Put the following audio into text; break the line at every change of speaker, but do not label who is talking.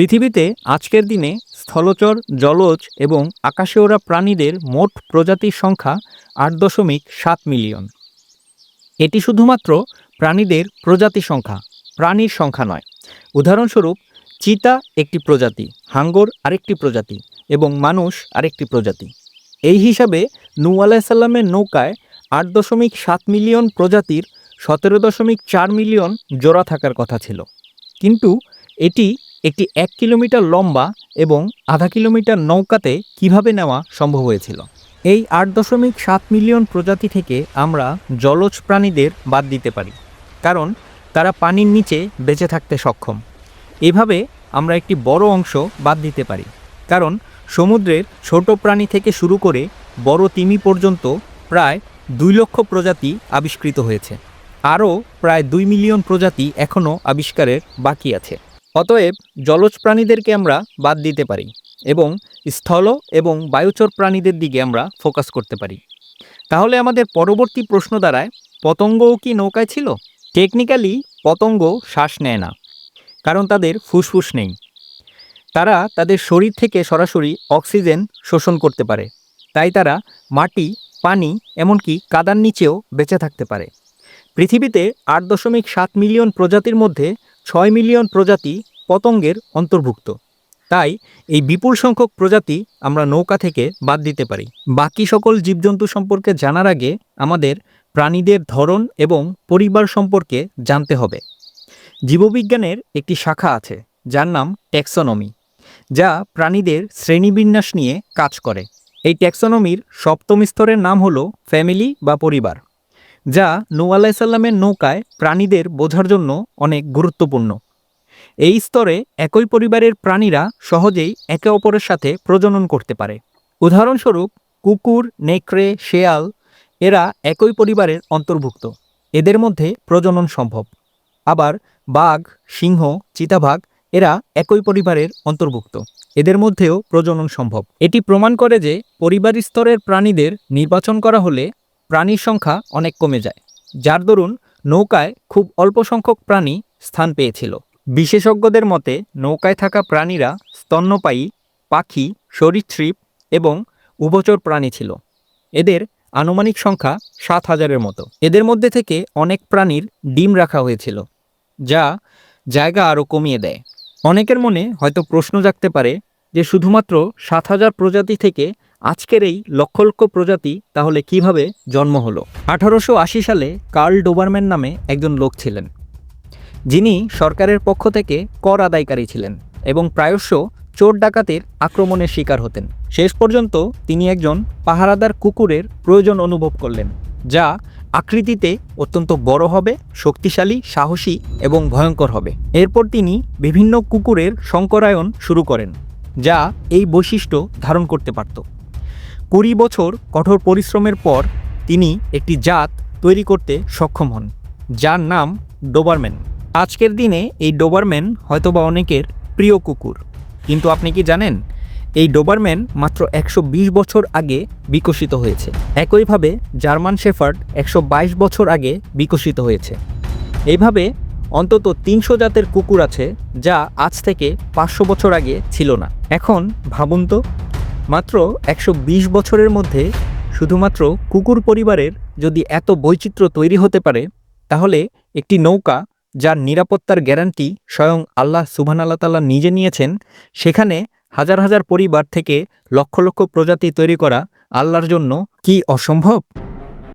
পৃথিবীতে আজকের দিনে স্থলচর, জলজ এবং আকাশে ওড়া প্রাণীদের মোট প্রজাতির সংখ্যা আট দশমিক সাত মিলিয়ন। এটি শুধুমাত্র প্রাণীদের প্রজাতি সংখ্যা, প্রাণীর সংখ্যা নয়। উদাহরণস্বরূপ, চিতা একটি প্রজাতি, হাঙ্গর আরেকটি প্রজাতি এবং মানুষ আরেকটি প্রজাতি। এই হিসাবে নূ আলাইসাল্লামের নৌকায় আট দশমিক সাত মিলিয়ন প্রজাতির সতেরো দশমিক চার মিলিয়ন জোড়া থাকার কথা ছিল। কিন্তু এটি একটি এক কিলোমিটার লম্বা এবং আধা কিলোমিটার নৌকাতে কীভাবে নেওয়া সম্ভব হয়েছিল? এই আট দশমিক সাত মিলিয়ন প্রজাতি থেকে আমরা জলজ প্রাণীদের বাদ দিতে পারি, কারণ তারা পানির নিচে বেঁচে থাকতে সক্ষম। এভাবে আমরা একটি বড় অংশ বাদ দিতে পারি, কারণ সমুদ্রের ছোট প্রাণী থেকে শুরু করে বড় তিমি পর্যন্ত প্রায় দুই লক্ষ প্রজাতি আবিষ্কৃত হয়েছে। আরও প্রায় দুই মিলিয়ন প্রজাতি এখনও আবিষ্কারের বাকি আছে। অতএব জলজ প্রাণীদেরকে আমরা বাদ দিতে পারি এবং স্থল এবং বায়ুচর প্রাণীদের দিকে আমরা ফোকাস করতে পারি। তাহলে আমাদের পরবর্তী প্রশ্ন দ্বারায়, পতঙ্গও কি নৌকায় ছিল? টেকনিক্যালি পতঙ্গ শ্বাস নেয় না, কারণ তাদের ফুসফুস নেই। তারা তাদের শরীর থেকে সরাসরি অক্সিজেন শোষণ করতে পারে। তাই তারা মাটি, পানি, এমনকি কাদার নিচেও বেঁচে থাকতে পারে। পৃথিবীতে আট দশমিক সাত মিলিয়ন প্রজাতির মধ্যে ছয় মিলিয়ন প্রজাতি পতঙ্গের অন্তর্ভুক্ত। তাই এই বিপুল সংখ্যক প্রজাতি আমরা নৌকা থেকে বাদ দিতে পারি। বাকি সকল জীবজন্তু সম্পর্কে জানার আগে আমাদের প্রাণীদের ধরন এবং পরিবার সম্পর্কে জানতে হবে। জীববিজ্ঞানের একটি শাখা আছে, যার নাম ট্যাক্সোনমি, যা প্রাণীদের শ্রেণীবিন্যাস নিয়ে কাজ করে। এই ট্যাক্সোনমির সপ্তম স্তরের নাম হলো ফ্যামিলি বা পরিবার। যা নৌ আলাইসাল্লামের নৌকায় প্রাণীদের বোঝার জন্য অনেক গুরুত্বপূর্ণ। এই স্তরে একই পরিবারের প্রাণীরা সহজেই একে অপরের সাথে প্রজনন করতে পারে। উদাহরণস্বরূপ, কুকুর, নেকড়ে, শেয়াল, এরা একই পরিবারের অন্তর্ভুক্ত। এদের মধ্যে প্রজনন সম্ভব। আবার বাঘ, সিংহ, চিতাবাঘ, এরা একই পরিবারের অন্তর্ভুক্ত। এদের মধ্যেও প্রজনন সম্ভব। এটি প্রমাণ করে যে পরিবার স্তরের প্রাণীদের নির্বাচন করা হলে প্রাণীর সংখ্যা অনেক কমে যায়। যার দরুন নৌকায় খুব অল্প সংখ্যক প্রাণী স্থান পেয়েছিল। বিশেষজ্ঞদের মতে, নৌকায় থাকা প্রাণীরা স্তন্যপায়ী, পাখি, সরীসৃপ এবং উভচর প্রাণী ছিল। এদের আনুমানিক সংখ্যা সাত হাজারের মতো। এদের মধ্যে থেকে অনেক প্রাণীর ডিম রাখা হয়েছিল, যা জায়গা আরও কমিয়ে দেয়। অনেকের মনে হয়তো প্রশ্ন জাগতে পারে যে শুধুমাত্র সাত হাজার প্রজাতি থেকে আজকের এই লক্ষ লক্ষ প্রজাতি তাহলে কীভাবে জন্ম হলো? আঠারোশো আশি সালে কার্ল ডোবারম্যান নামে একজন লোক ছিলেন। যিনি সরকারের পক্ষ থেকে কর আদায়কারী ছিলেন এবং প্রায়শ চোর ডাকাতের আক্রমণের শিকার হতেন। শেষ পর্যন্ত তিনি একজন পাহারাদার কুকুরের প্রয়োজন অনুভব করলেন, যা আকৃতিতে অত্যন্ত বড় হবে, শক্তিশালী, সাহসী এবং ভয়ঙ্কর হবে। এরপর তিনি বিভিন্ন কুকুরের সংকরায়ন শুরু করেন, যা এই বৈশিষ্ট্য ধারণ করতে পারত। কুড়ি বছর কঠোর পরিশ্রমের পর তিনি একটি জাত তৈরি করতে সক্ষম হন, যার নাম ডোবারম্যান। আজকের দিনে এই ডোবারম্যান হয়তোবা অনেকের প্রিয় কুকুর, কিন্তু আপনি কি জানেন, এই ডোবারম্যান মাত্র একশো বিশ বছর আগে বিকশিত হয়েছে। একইভাবে জার্মান শেফার্ড একশো বাইশ বছর আগে বিকশিত হয়েছে। এইভাবে অন্তত তিনশো জাতের কুকুর আছে যা আজ থেকে পাঁচশো বছর আগে ছিল না। এখন ভাবুন তো মাত্র একশো বিশ বছরের মধ্যে শুধুমাত্র কুকুর পরিবারের যদি এত বৈচিত্র্য তৈরি হতে পারে, তাহলে একটি নৌকা যার নিরাপত্তার গ্যারান্টি স্বয়ং আল্লাহ সুবহান আল্লাহ তাল্লাহ নিজে নিয়েছেন, সেখানে হাজার হাজার পরিবার থেকে লক্ষ লক্ষ প্রজাতি তৈরি করা আল্লাহর জন্য কি অসম্ভব?